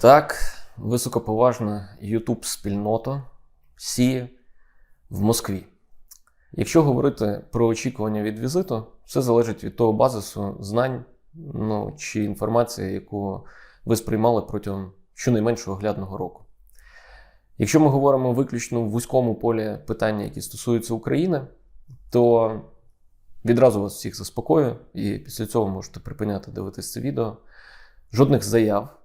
Так, високоповажна youtube спільнота сіє в Москві. Якщо говорити про очікування від візиту, все залежить від того базису знань ну, чи інформації, яку ви сприймали протягом щонайменшого оглядного року. Якщо ми говоримо виключно в вузькому полі питання, які стосуються України, то відразу вас всіх заспокою, і після цього можете припиняти дивитися це відео. Жодних заяв.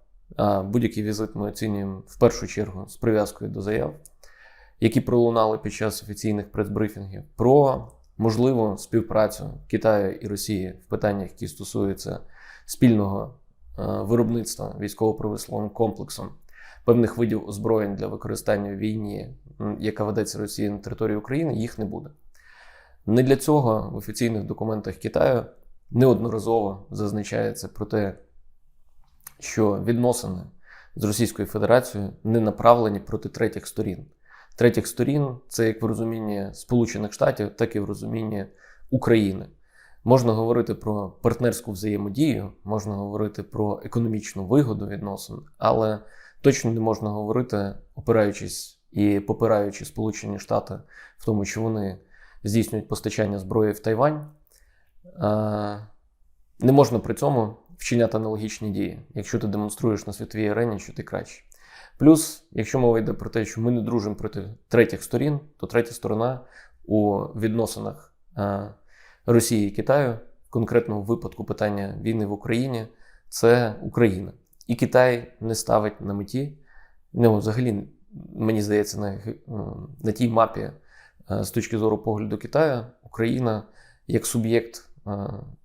Будь-який візит ми оцінюємо в першу чергу з прив'язкою до заяв, які пролунали під час офіційних прес-брифінгів, про можливу співпрацю Китаю і Росії в питаннях, які стосуються спільного е, виробництва військово-промисловим комплексом певних видів озброєнь для використання в війні, яка ведеться Росією на території України, їх не буде. Не для цього в офіційних документах Китаю неодноразово зазначається про те, що відносини з Російською Федерацією не направлені проти третіх сторін. Третіх сторін це як в розумінні Сполучених Штатів, так і в розумінні України. Можна говорити про партнерську взаємодію, можна говорити про економічну вигоду відносин, але точно не можна говорити, опираючись і попираючи Сполучені Штати в тому, що вони здійснюють постачання зброї в Тайвань. Не можна при цьому вчиняти аналогічні дії, якщо ти демонструєш на світовій арені, що ти краще. Плюс, якщо мова йде про те, що ми не дружимо проти третіх сторін, то третя сторона у відносинах е, Росії і Китаю, в конкретному випадку питання війни в Україні, це Україна. І Китай не ставить на меті, ну, взагалі, мені здається, на, е, на тій мапі е, з точки зору погляду Китаю, Україна як суб'єкт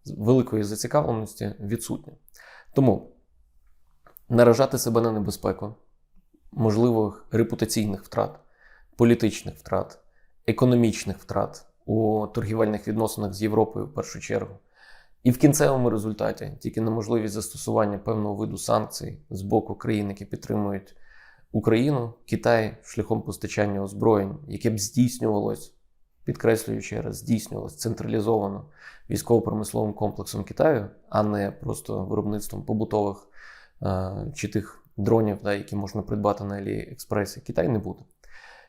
великої зацікавленості відсутня. Тому наражати себе на небезпеку, можливих репутаційних втрат, політичних втрат, економічних втрат у торгівельних відносинах з Європою в першу чергу. І в кінцевому результаті тільки на можливість застосування певного виду санкцій з боку країн, які підтримують Україну, Китай шляхом постачання озброєнь, яке б здійснювалось, підкреслюю ще раз, здійснювалось централізовано військово-промисловим комплексом Китаю, а не просто виробництвом побутових е, чи тих дронів, да, які можна придбати на Аліекспресі, Китай не буде.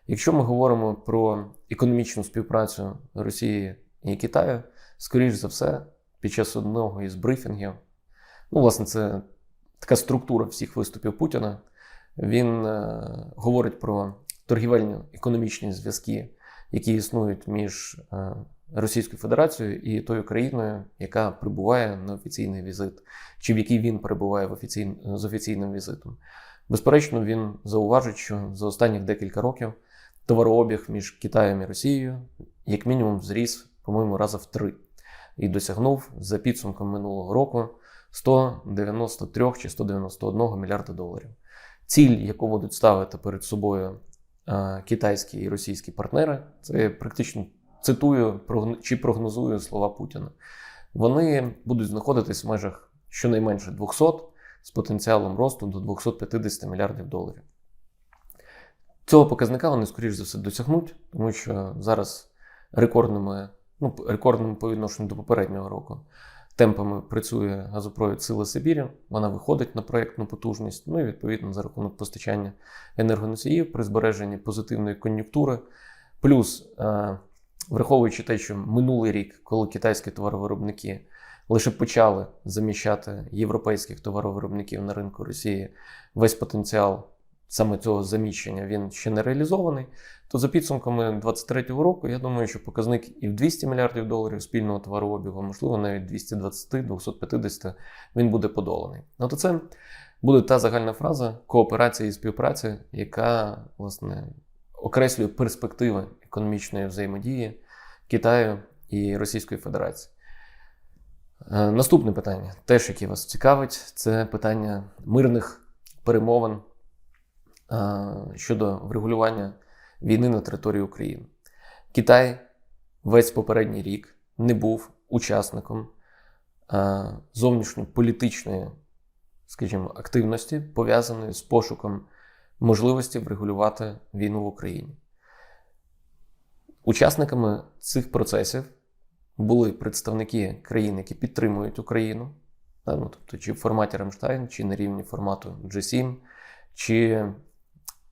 Якщо ми говоримо про економічну співпрацю Росії і Китаю, скоріш за все, під час одного із брифінгів, ну, власне, це така структура всіх виступів Путіна. Він е, говорить про торгівельні економічні зв'язки, які існують між е, Російською Федерацією і тою країною, яка прибуває на офіційний візит, чи в якій він перебуває в офіційн... з офіційним візитом. Безперечно, він зауважить, що за останніх декілька років товарообіг між Китаєм і Росією, як мінімум, зріс, по-моєму, раза в три і досягнув за підсумком минулого року 193 чи 191 мільярда доларів. Ціль, яку будуть ставити перед собою китайські і російські партнери, це практично цитую чи прогнозую слова Путіна. Вони будуть знаходитись в межах щонайменше 200 з потенціалом росту до 250 мільярдів доларів. Цього показника вони, скоріш за все, досягнуть, тому що зараз рекордними, ну, рекордними по відношенню до попереднього року темпами працює газопровід Сила Сибірі. Вона виходить на проєктну потужність, ну і відповідно за рахунок постачання енергоносіїв при збереженні позитивної кон'юнктури. Плюс, е, враховуючи те, що минулий рік, коли китайські товаровиробники лише почали заміщати європейських товаровиробників на ринку Росії, весь потенціал саме цього заміщення він ще не реалізований. То за підсумками 2023 року, я думаю, що показник і в 200 мільярдів доларів спільного товарообігу, можливо навіть 220-250, він буде подоланий. Ну то це буде та загальна фраза кооперація і співпраця, яка власне окреслює перспективи економічної взаємодії Китаю і Російської Федерації. Е, Наступне питання, теж яке вас цікавить, це питання мирних перемовин щодо врегулювання війни на території України. Китай весь попередній рік не був учасником е, зовнішньополітичної, скажімо, активності, пов'язаної з пошуком можливості врегулювати війну в Україні. Учасниками цих процесів були представники країн, які підтримують Україну, ну, тобто чи в форматі Рамштайн, чи на рівні формату G7, чи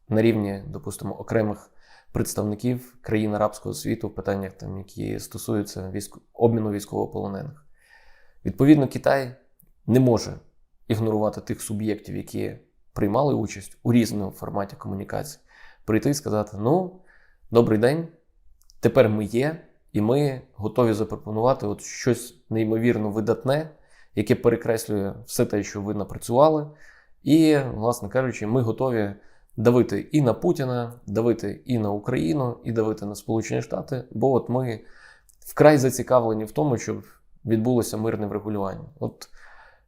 на рівні, допустимо, окремих представників країн арабського світу в питаннях, там, які стосуються військ... обміну військовополонених. Відповідно, Китай не може ігнорувати тих суб'єктів, які приймали участь у різному форматі комунікації, прийти і сказати: ну, добрий день, тепер ми є, і ми готові запропонувати от щось неймовірно видатне, яке перекреслює все те, що ви напрацювали. І, власне кажучи, ми готові давити і на Путіна, давити і на Україну, і давити на Сполучені Штати, бо от ми вкрай зацікавлені в тому, щоб відбулося мирне врегулювання. От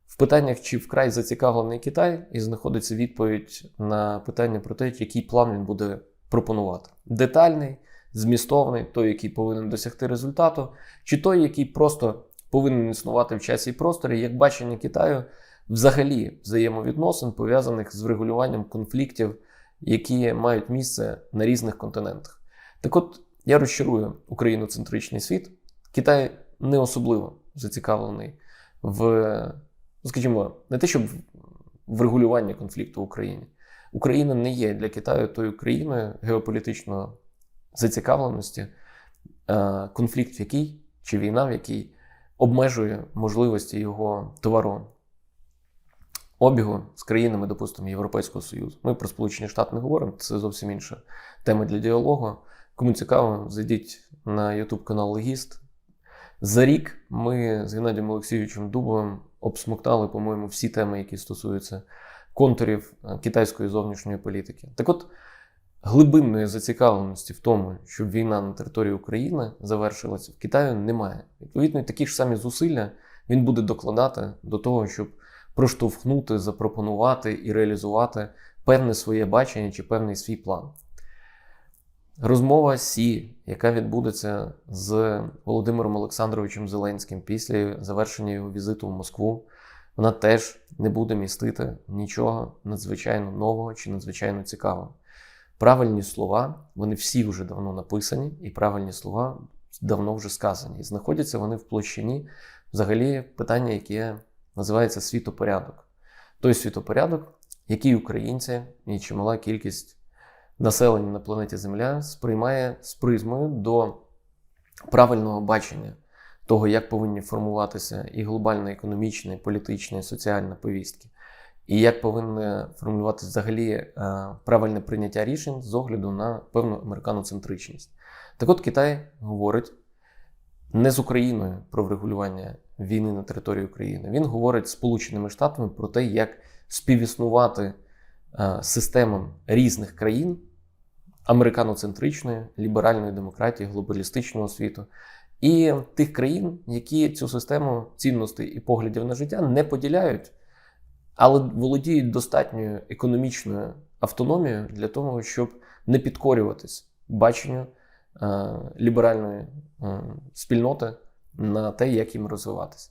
в питаннях, чи вкрай зацікавлений Китай, і знаходиться відповідь на питання про те, який план він буде пропонувати: детальний, змістовний, той, який повинен досягти результату, чи той, який просто повинен існувати в часі і просторі, як бачення Китаю взагалі взаємовідносин, пов'язаних з врегулюванням конфліктів, які мають місце на різних континентах. Так от я розчарую україноцентричний світ. Китай не особливо зацікавлений в, ну, скажімо, не те, щоб в регулюванні конфлікту в Україні. Україна не є для Китаю тою країною геополітичної зацікавленості, е, конфлікт в якій чи війна, в якій обмежує можливості його товару обігу з країнами, допустимо, Європейського Союзу. Ми про Сполучені Штати не говоримо, це зовсім інша тема для діалогу. Кому цікаво, зайдіть на YouTube канал Легіст. За рік ми з Геннадієм Олексійовичем Дубовим обсмоктали, по-моєму, всі теми, які стосуються контурів е, китайської зовнішньої політики. Так от, глибинної зацікавленості в тому, щоб війна на території України завершилася, в Китаю немає. Відповідно, такі ж самі зусилля він буде докладати до того, щоб проштовхнути, запропонувати і реалізувати певне своє бачення чи певний свій план. Розмова Сі, яка відбудеться з Володимиром Олександровичем Зеленським після завершення його візиту в Москву, вона теж не буде містити нічого надзвичайно нового чи надзвичайно цікавого. Правильні слова, вони всі вже давно написані, і правильні слова давно вже сказані. І знаходяться вони в площині взагалі питання, яке називається світопорядок. Той світопорядок, який українці і чимала кількість населення на планеті Земля сприймає з призмою до правильного бачення того, як повинні формуватися і глобальна економічна, і політична, і соціальна повістки, і як повинне формулюватися взагалі е, правильне прийняття рішень з огляду на певну американоцентричність. Так от Китай говорить не з Україною про врегулювання війни на території України. Він говорить Сполученими Штатами про те, як співіснувати е, системам різних країн американоцентричної, ліберальної демократії, глобалістичного світу. І тих країн, які цю систему цінностей і поглядів на життя не поділяють, але володіють достатньою економічною автономією для того, щоб не підкорюватись баченню е, ліберальної е, спільноти на те, як їм розвиватися.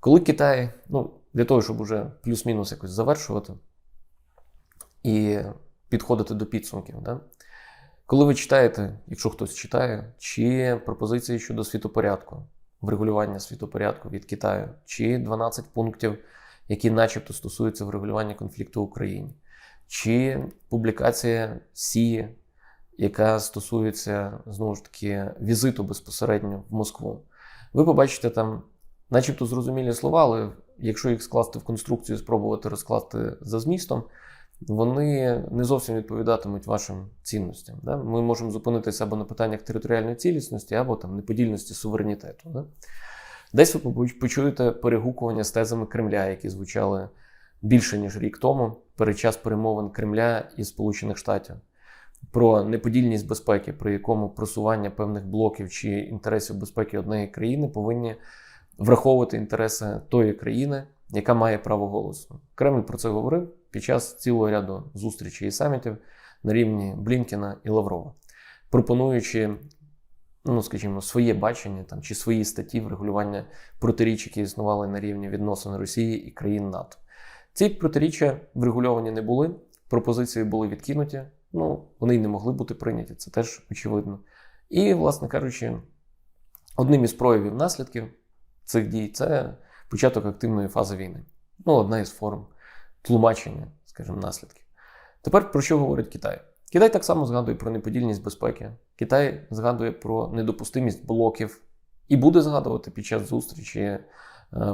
Коли Китай, ну, для того, щоб уже плюс-мінус якось завершувати і підходити до підсумків, да? коли ви читаєте, якщо хтось читає, чи пропозиції щодо світопорядку, врегулювання світопорядку від Китаю, чи 12 пунктів, які начебто стосуються врегулювання конфлікту в Україні, чи публікація Сі, яка стосується знову ж таки візиту безпосередньо в Москву ви побачите там, начебто, зрозумілі слова, але якщо їх скласти в конструкцію, спробувати розкласти за змістом, вони не зовсім відповідатимуть вашим цінностям. Да? Ми можемо зупинитися або на питаннях територіальної цілісності, або там неподільності суверенітету. Да? Десь ви почуєте перегукування з тезами Кремля, які звучали більше ніж рік тому, перед час перемовин Кремля і Сполучених Штатів про неподільність безпеки, при якому просування певних блоків чи інтересів безпеки однієї країни повинні враховувати інтереси тої країни, яка має право голосу. Кремль про це говорив під час цілого ряду зустрічей і самітів на рівні Блінкіна і Лаврова, пропонуючи. Ну, скажімо, своє бачення там чи свої статті врегулювання протиріч, які існували на рівні відносин Росії і країн НАТО. Ці протиріччя врегульовані не були, пропозиції були відкинуті ну, вони й не могли бути прийняті, це теж очевидно. І, власне кажучи, одним із проявів наслідків цих дій це початок активної фази війни. Ну, одна із форм тлумачення, скажімо, наслідків. Тепер про що говорить Китай? Китай так само згадує про неподільність безпеки. Китай згадує про недопустимість блоків і буде згадувати під час зустрічі е,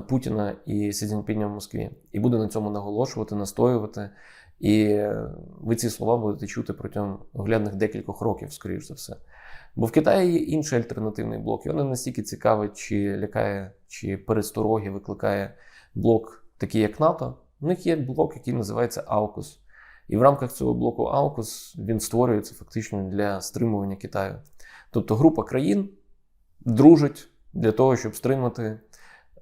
Путіна і Сі Цзіньпіня в Москві. І буде на цьому наголошувати, настоювати. І ви ці слова будете чути протягом оглядних декількох років, скоріш за все. Бо в Китаї є інший альтернативний блок. І не настільки цікавий, чи лякає, чи перестороги викликає блок, такий як НАТО. У них є блок, який називається AUKUS. І в рамках цього блоку AUKUS він створюється фактично для стримування Китаю. Тобто група країн дружить для того, щоб стримати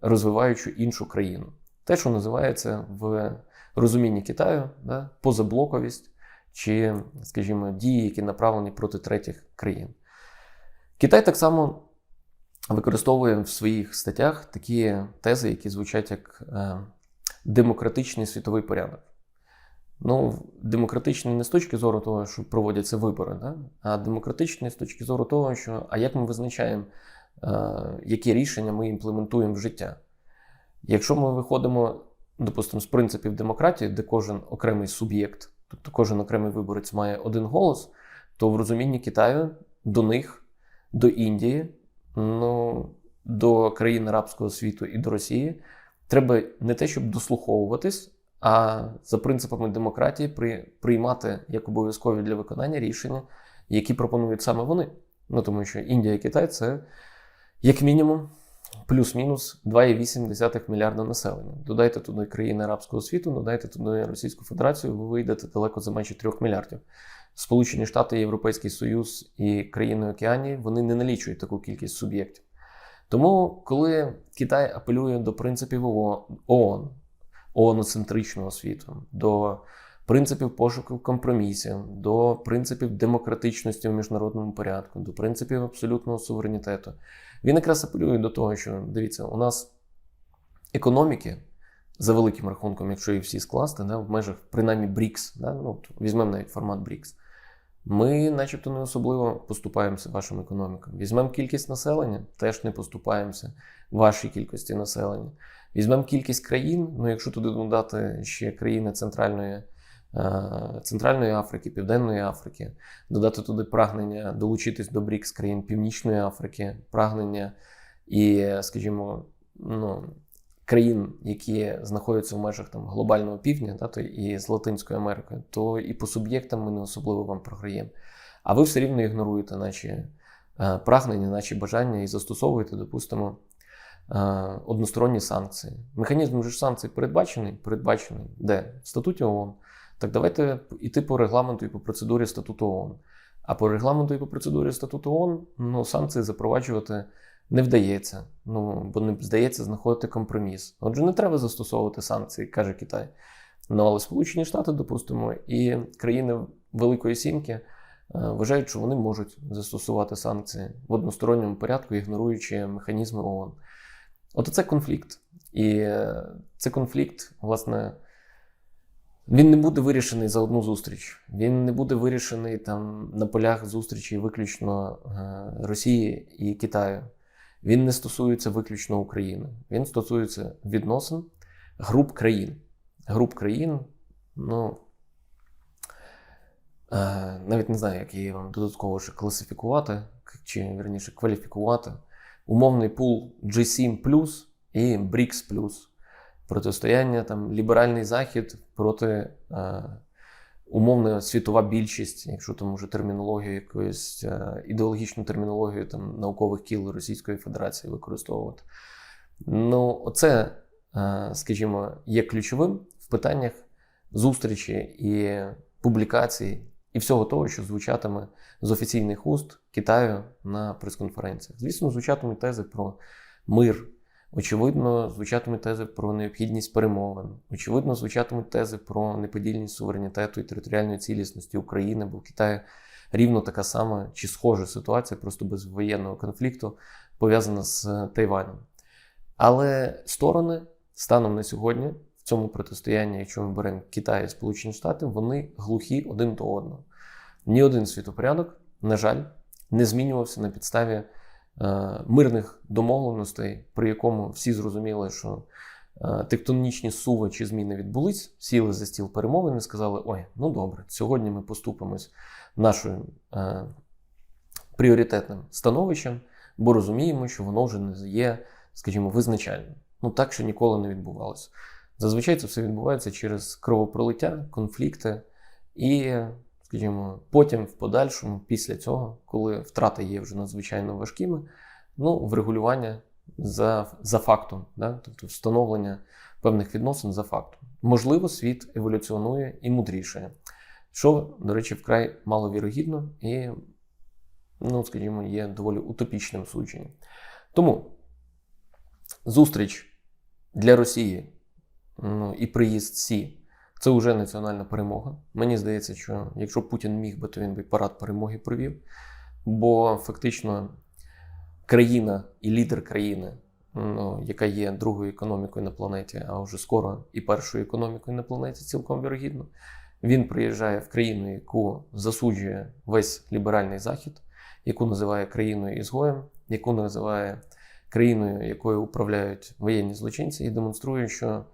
розвиваючу іншу країну. Те, що називається в розумінні Китаю, да, позаблоковість чи, скажімо, дії, які направлені проти третіх країн. Китай так само використовує в своїх статтях такі тези, які звучать як е, демократичний світовий порядок. Ну, демократичний не з точки зору того, що проводяться вибори, да? а демократичний з точки зору того, що а як ми визначаємо, е, які рішення ми імплементуємо в життя. Якщо ми виходимо, допустимо, з принципів демократії, де кожен окремий суб'єкт, тобто кожен окремий виборець має один голос, то в розумінні Китаю до них, до Індії, ну, до країн арабського світу і до Росії треба не те, щоб дослуховуватись, а за принципами демократії при, приймати як обов'язкові для виконання рішення, які пропонують саме вони. Ну тому що Індія і Китай це як мінімум плюс-мінус 2,8 мільярда населення. Додайте туди країни арабського світу, додайте туди Російську Федерацію, ви вийдете далеко за менше 3 мільярдів. Сполучені Штати, Європейський Союз і країни Океанії вони не налічують таку кількість суб'єктів. Тому, коли Китай апелює до принципів ООН, ООН ооноцентричного світу, до принципів пошуку компромісів, до принципів демократичності в міжнародному порядку, до принципів абсолютного суверенітету, він якраз апелює до того, що дивіться, у нас економіки. За великим рахунком, якщо їх всі скласти, да, в межах принаймні БРІКС, да, ну, візьмемо навіть формат БРІКС, ми, начебто, не особливо поступаємося вашим економікам. Візьмемо кількість населення, теж не поступаємося вашій кількості населення. Візьмемо кількість країн, ну якщо туди додати ще країни Центральної Центральної Африки, Південної Африки, додати туди прагнення долучитись до БРІКС країн Північної Африки, прагнення і, скажімо, ну, країн, які знаходяться в межах там глобального півдня, да, то і з Латинської Америки, то і по суб'єктам ми не особливо вам програємо. А ви все рівно ігноруєте наші е, прагнення, наші бажання і застосовуєте, допустимо, е, односторонні санкції. Механізм ж санкцій передбачений, передбачений де? В статуті ООН. Так давайте йти по регламенту і по процедурі статуту ООН. А по регламенту і по процедурі статуту ООН ну, санкції запроваджувати не вдається. Ну, бо не здається знаходити компроміс. Отже, не треба застосовувати санкції, каже Китай. Ну, але Сполучені Штати, допустимо, і країни Великої Сімки е, вважають, що вони можуть застосувати санкції в односторонньому порядку, ігноруючи механізми ООН. От це конфлікт. І е, цей конфлікт, власне, він не буде вирішений за одну зустріч. Він не буде вирішений там на полях зустрічі виключно е, Росії і Китаю. Він не стосується виключно України. Він стосується відносин груп країн. Груп країн, ну е, навіть не знаю, як її вам додатково ще класифікувати, чи верніше кваліфікувати. Умовний пул G7 і BRICS протистояння там ліберальний захід проти е, умовна світова більшість, якщо там може термінологію якоюсь е, ідеологічну термінологію там наукових кіл Російської Федерації використовувати. Ну, оце, е, скажімо, є ключовим в питаннях зустрічі і публікацій, і всього того, що звучатиме з офіційних уст Китаю на прес-конференціях. Звісно, звучатимуть тези про мир. Очевидно, звучатимуть тези про необхідність перемовин. Очевидно, звучатимуть тези про неподільність суверенітету і територіальної цілісності України, бо в Китаї рівно така сама чи схожа ситуація, просто без воєнного конфлікту, пов'язана з Тайванем. Але сторони станом на сьогодні в цьому протистоянні, якщо ми беремо Китай і Сполучені Штати, вони глухі один до одного. Ні один світопорядок, на жаль, не змінювався на підставі. Е, мирних домовленостей, при якому всі зрозуміли, що е, тектонічні суви чи зміни відбулись, сіли за стіл перемовин і сказали: ой, ну добре, сьогодні ми поступимось нашою е, пріоритетним становищем, бо розуміємо, що воно вже не є, скажімо, визначальним. Ну так ще ніколи не відбувалося. Зазвичай це все відбувається через кровопролиття, конфлікти, і, скажімо, потім, в подальшому, після цього, коли втрати є вже надзвичайно важкими, ну, врегулювання за, за фактом, да? тобто встановлення певних відносин за фактом. Можливо, світ еволюціонує і мудрішає, що, до речі, вкрай маловірогідно і, ну, скажімо, є доволі утопічним судженням. Тому зустріч для Росії ну, і приїзд Сі це вже національна перемога. Мені здається, що якщо Путін міг би, то він би парад перемоги провів. Бо фактично країна і лідер країни, ну, яка є другою економікою на планеті, а вже скоро і першою економікою на планеті, цілком вірогідно, він приїжджає в країну, яку засуджує весь ліберальний захід, яку називає країною ізгоєм, яку називає країною, якою управляють воєнні злочинці, і демонструє, що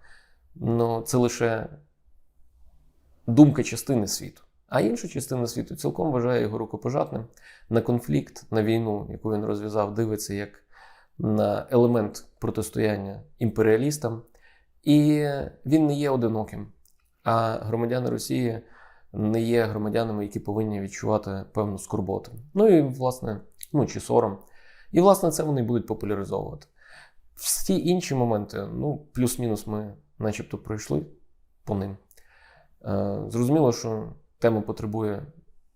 ну, це лише думка частини світу. А інша частина світу цілком вважає його рукопожатним на конфлікт, на війну, яку він розв'язав, дивиться як на елемент протистояння імперіалістам. І він не є одиноким. А громадяни Росії не є громадянами, які повинні відчувати певну скорботу. Ну і, власне, ну чи сором. І, власне, це вони будуть популяризовувати. Всі інші моменти, ну, плюс-мінус, ми начебто пройшли по ним. Е, Зрозуміло, що тема потребує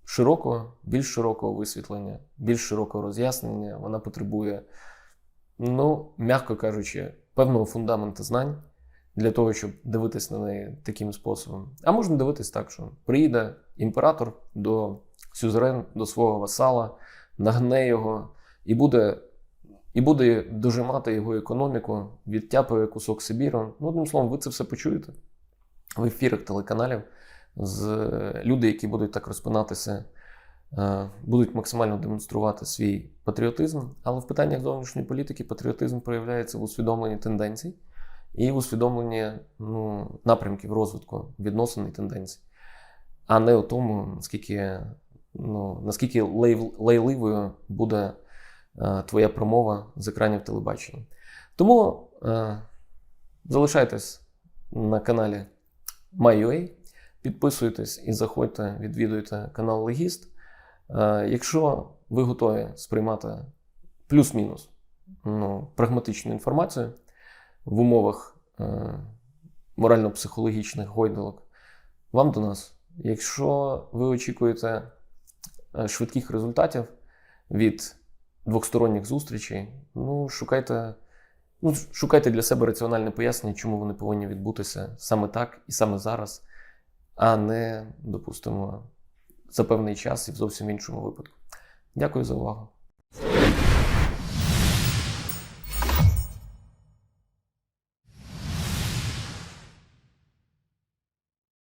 широкого, більш широкого висвітлення, більш широкого роз'яснення. Вона потребує, ну, м'яко кажучи, певного фундаменту знань для того, щоб дивитись на неї таким способом. А можна дивитись так, що приїде імператор до сюзерен, до свого васала, нагне його і буде. І буде дожимати його економіку, відтяпує кусок Сибіру. Ну, одним словом, ви це все почуєте в ефірах телеканалів з люди, які будуть так розпинатися, е, будуть максимально демонструвати свій патріотизм. Але в питаннях зовнішньої політики патріотизм проявляється в усвідомленні тенденцій і в усвідомленні ну, напрямків розвитку відносин і тенденцій, а не у тому, наскільки, ну, наскільки лей- лайливою буде е, твоя промова з екранів телебачення. Тому е, залишайтесь на каналі MyUA, підписуйтесь і заходьте, відвідуйте канал Легіст. Е, якщо ви готові сприймати плюс-мінус ну, прагматичну інформацію в умовах е, морально-психологічних гойдалок, вам до нас. Якщо ви очікуєте е, швидких результатів від двосторонніх зустрічей, ну, шукайте, ну, шукайте для себе раціональне пояснення, чому вони повинні відбутися саме так і саме зараз, а не, допустимо, за певний час і в зовсім іншому випадку. Дякую за увагу.